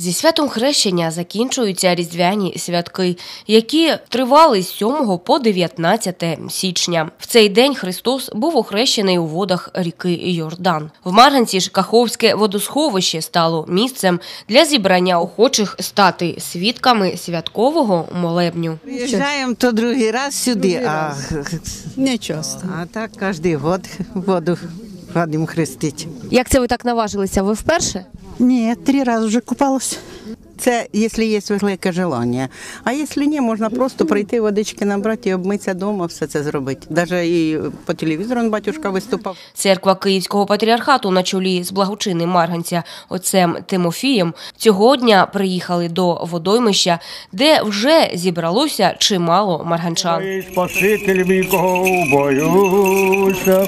Зі святом хрещення закінчуються різдвяні святки, які тривали з 7 по 19 січня. В цей день Христос був охрещений у водах ріки Йордан. В Марганці ж Каховське водосховище стало місцем для зібрання охочих стати свідками святкового молебню. Приїжджаємо то другий раз сюди, а, Не часто. а так кожен год воду ходимо хрестити. Як це ви так наважилися? Ви вперше? Ні, три рази вже купалася. Це якщо є велике желання. А якщо ні, можна просто прийти водички набрати і обмитися вдома, все це зробити. Навіть і по телевізору батюшка виступав. Церква Київського патріархату на чолі з благочинним Марганця отцем Тимофієм цього дня приїхали до водоймища, де вже зібралося чимало марганчан. Спаситель мій, кого боюся,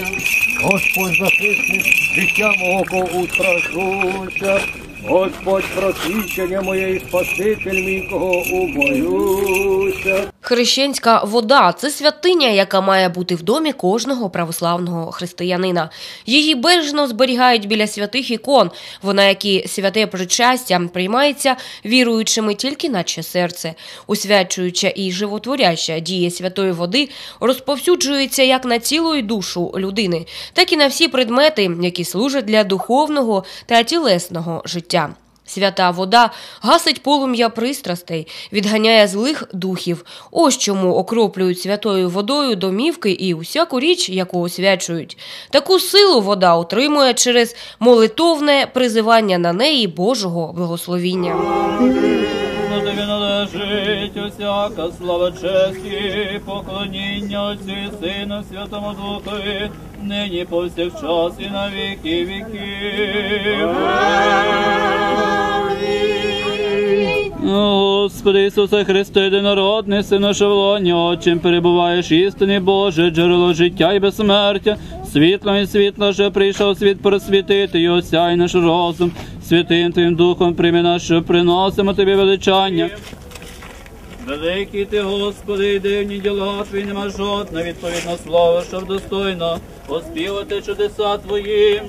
Господь захисник, життя мого кого страшуся, Господь просвічення моє, і Спаситель мій, кого убоюся. Хрещенська вода це святиня, яка має бути в домі кожного православного християнина. Її бережно зберігають біля святих ікон. Вона, як і святе причастя, приймається віруючими тільки наче серце. Усвячуюча і животворяща дія святої води розповсюджується як на цілу й душу людини, так і на всі предмети, які служать для духовного та тілесного життя. Свята вода гасить полум'я пристрастей, відганяє злих духів. Ось чому окроплюють святою водою домівки і усяку річ, яку освячують. Таку силу вода отримує через молитовне призивання на неї Божого благословіння. На тобі усяка слава честь поклоніння Отцю Сину Святому Духові, нині повсякчас і на віки віків. Господи Ісусе Христе, єдинородний Син нашого лоня, Отчим перебуваєш істини Боже, джерело життя і безсмертя, світлом і світла, що прийшов світ просвітити і осяй наш розум, святим Твоїм Духом прийми нас, що приносимо Тобі величання. Великий ти, Господи, і дивні діла Твої нема жодне відповідне слово, щоб достойно оспівати чудеса Твої.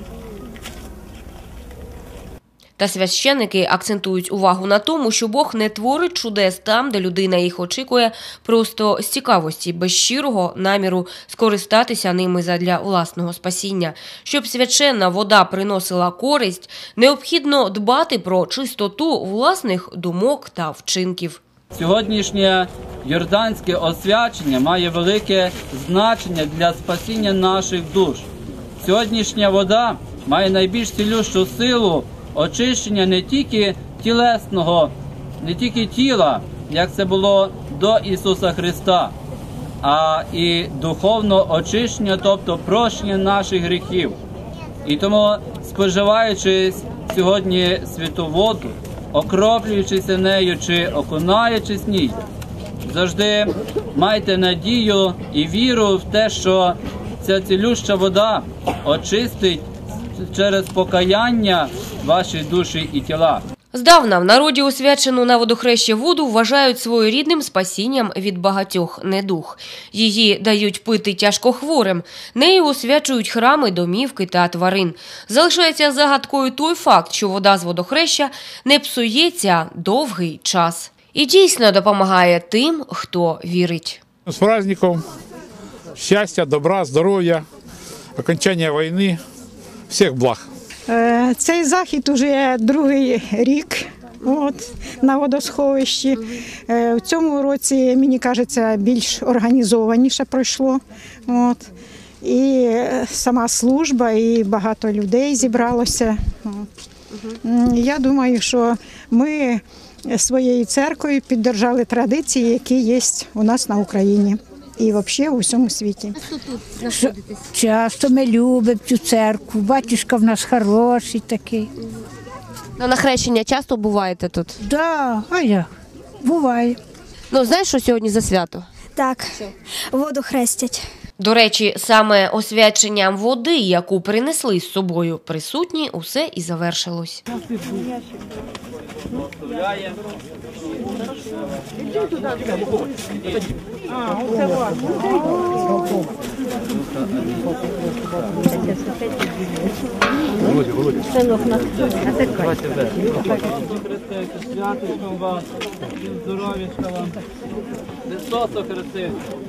Та священники акцентують увагу на тому, що Бог не творить чудес там, де людина їх очікує, просто з цікавості, без щирого наміру скористатися ними задля власного спасіння. Щоб священна вода приносила користь, необхідно дбати про чистоту власних думок та вчинків. Сьогоднішнє йорданське освячення має велике значення для спасіння наших душ. Сьогоднішня вода має найбільш цілющу силу очищення не тільки тілесного, не тільки тіла, як це було до Ісуса Христа, а і духовного очищення, тобто прощення наших гріхів. І тому, споживаючи сьогодні святу воду, окроплюючися нею чи окунаючись ній, завжди майте надію і віру в те, що ця цілюща вода очистить через покаяння ваші душі і тіла. Здавна в народі освячену на водохрещі воду вважають своєрідним спасінням від багатьох недух. Її дають пити тяжкохворим. Нею освячують храми, домівки та тварин. Залишається загадкою той факт, що вода з водохреща не псується довгий час. І дійсно допомагає тим, хто вірить. С праздником! Счастья, добра, здоров'я, окончания войны, всех благ. Е, Цей захід уже другий рік от, на водосховищі. Е, В цьому році, мені кажеться, більш організованіше пройшло. От. І е, сама служба, і багато людей зібралося. Я думаю, що ми своєю церквою піддержали традиції, які є у нас на Україні і взагалі у всьому світі. Часто ми любимо цю церкву. Батюшка в нас хороший такий. Ну, на хрещення часто буваєте тут? Да, а як? Буває. Ну, знаєш, що сьогодні за свято? Так, воду хрестять. До речі, саме освяченням води, яку принесли з собою присутні, усе і завершилось. Христа Вітайте, святочком вас, здоров'ячка вам. Христос охрестився.